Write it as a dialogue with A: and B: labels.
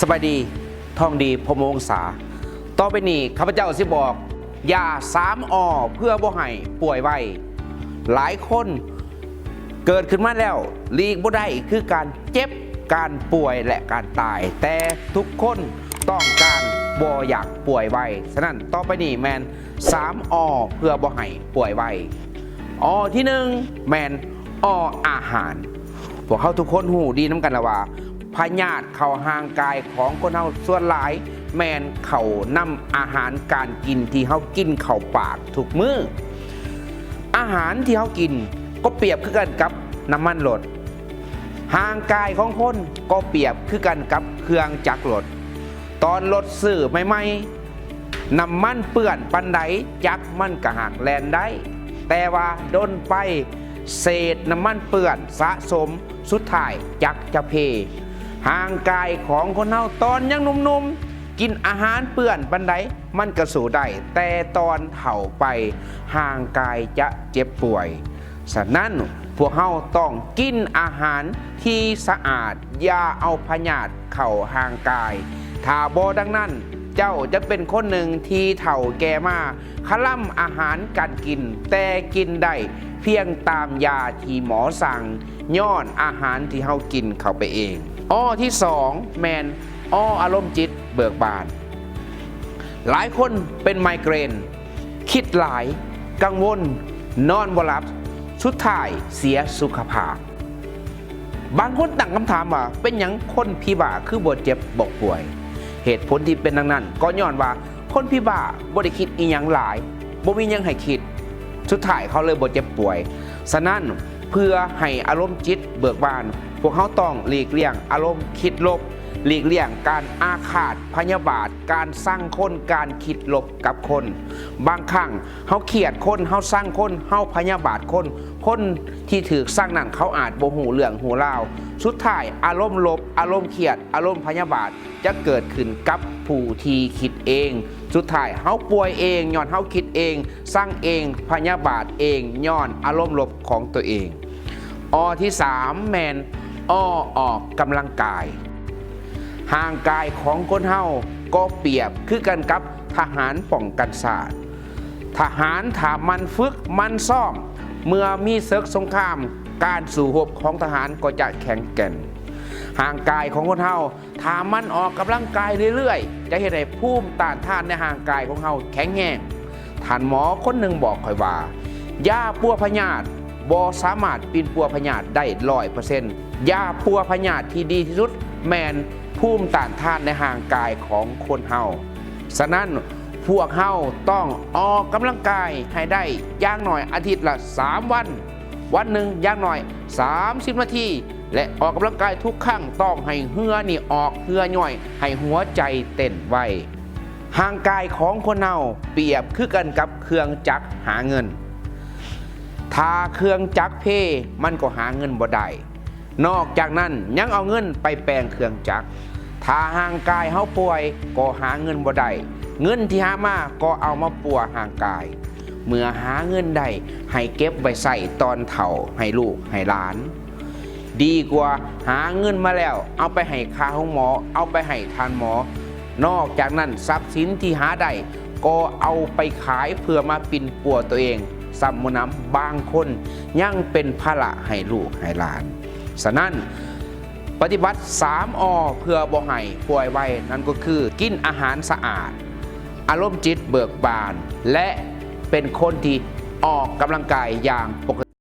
A: สบายดีท่องดีพรหมวงศา ต่อไปนี้ข้าพเจ้าสิบอกยาสามอเพื่อบ่ให้ป่วยไวหลายคนเกิดขึ้นมาแล้วลีกบ่ได้คือการเจ็บการป่วยและการตาย แต่ทุกคนต้องการบ่อยากป่วยไวฉะนั้นต่อไปนี้แมนสามอเพื่อบ่ให้ป่วยไวอที่หนึ่งแมนออาหารพวกเขาทุกคนหูดีน้ำกันละว่า พญาติเข่าห่างกายของคนเฮาส่วนหลาย แมนเข่านำอาหารการกินที่เขากินเข้าปากทุกมืออาหารที่เขากินก็เปรียบคือกันกับน้ำมันรถห่างกายของคนก็เปรียบคือกันกับเครื่องจักรรถตอนรถซื้อใหม่ๆน้ำมันเปื้อนปันไดจักรมันกระหักแลนได้ แต่ว่าดนไปเศษน้ำมันเปื้อนสะสมสุดท้ายจักจะเพ ห่างกายของคนเฮาตอนยังหนุ่มๆ กินอาหารเปื้อนบันไดมันกระสูได้แต่ตอนเฒ่าไปห่างกายจะเจ็บป่วย ฉะนั้นพวกเฮาต้องกินอาหารที่สะอาดอย่าเอาพยาธิเข้าห่างกาย ถ้าบ่ดังนั้นเจ้าจะเป็นคนหนึ่งที่เฒ่าแก่มาคล่ำอาหารการกิน แต่กินได้เพียงตามยาที่หมอสั่งย้อนอาหารที่เฮากินเข้าไปเอง อ้อที่สองแมนอ้ออารมณ์จิตเบิกบาน หลายคนเป็นไมเกรน คิดหลาย กังวล นอนบ่หลับ สุดท้ายเสียสุขภาพ บางคนตั้งคำถามว่า เป็นหยังคนพิบ่าคือบ่เจ็บบอกป่วย เหตุผลที่เป็นดังนั้น ก็ย้อนว่าคนพิบ่าบ่ได้คิดอีหยังหลายบ่มียังให้คิด สุดท้ายเขาเลยบ่เจ็บป่วย ฉะนั้น เพื่อให้อารมณ์จิตเบิกบาน พวกเขาต้องหลีกเลี่ยง อารมณ์คิดลบ หลีกเลี่ยงการอาฆาตพยาบาท การสร้างคนการคิดลบกับคน บางครั้งเขาเขียดคนเขาสร้างคนเขาพยาบาทคน คนที่ถือสร้างนั่นเขาอาจโบหูเรื่องหูเล่าวสุดท้ายอารมณ์ลบ อารมณ์เครียด อารมณ์พยาบาทจะเกิดขึ้นกับผู้ที่คิดเอง สุดท้ายเขาป่วยเองย้อนเขาคิดเอง สร้างเองพยาบาทเองย้อนอารมณ์ลบของตัวเอง อที่ 3 แมนอ้อออกกำลังกาย ห่างกายของคนเฮาก็เปรียบคือกันกับทหารป้องกันศาสตร์ ทหารถามมันฝึกมันซ่อม เมื่อมีเซิกสงคราม การสู่หบของทหารก็จะแข็งแกร่งห่างกายของคนเฮาถามมันออกกำลังกายเรื่อยๆ จะเห็นให้ภูมิต้านทานในห่างกายของเฮาแข็งแรงท่านหมอคนหนึ่งบอกคอยว่า ยาปัวพญาต บอสามารถปีนปัวพญาตได้ร้อยเปอร์เซ็นต์ยาปัวพญาตที่ดีที่สุดแมนภูมิต้านทานในห่างกายของคนเฮาฉะนั้นพวกเฮาต้องออกกำลังกายให้ได้อย่างหน่อยอาทิตย์ละ 3 วัน วันหนึ่งอย่างหน่อย 30 นาทีและออกกำลังกายทุกครั้งต้องให้เหือนี่ออกเหือย่อย ให้หัวใจเต้นไวห่างกายของคนเฮาเปรียบคือกันกับเครื่องจักรหาเงิน ถ้าเครื่องจักรเพมันก็หาเงินบ่ได้นอกจากนั้นยังเอาเงินไปแปลงเครื่องจักรถ้าห่างกายเฮาป่วยก็หาเงินบ่ได้เงินที่หามาก็เอามาปัวห่างกาย เมื่อหาเงินได้ให้เก็บไว้ใส่ตอนเฒ่าให้ลูกให้หลาน ดีกว่าหาเงินมาแล้ว เอาไปให้ค่าห้องหมอ เอาไปให้ทานหมอ นอกจากนั้นทรัพย์สินที่หาได้ก็เอาไปขายเพื่อมาปินปัวตัวเอง สัมมน้ำบางคนยังเป็นภาระให้ลูกให้หลาน ฉะนั้นปฏิบัติ 3อเพื่อบ่ให้ป่วยไวนั่นก็คือกินอาหารสะอาด อารมณ์จิตเบิกบาน และเป็นคนที่ออกกำลังกายอย่างปก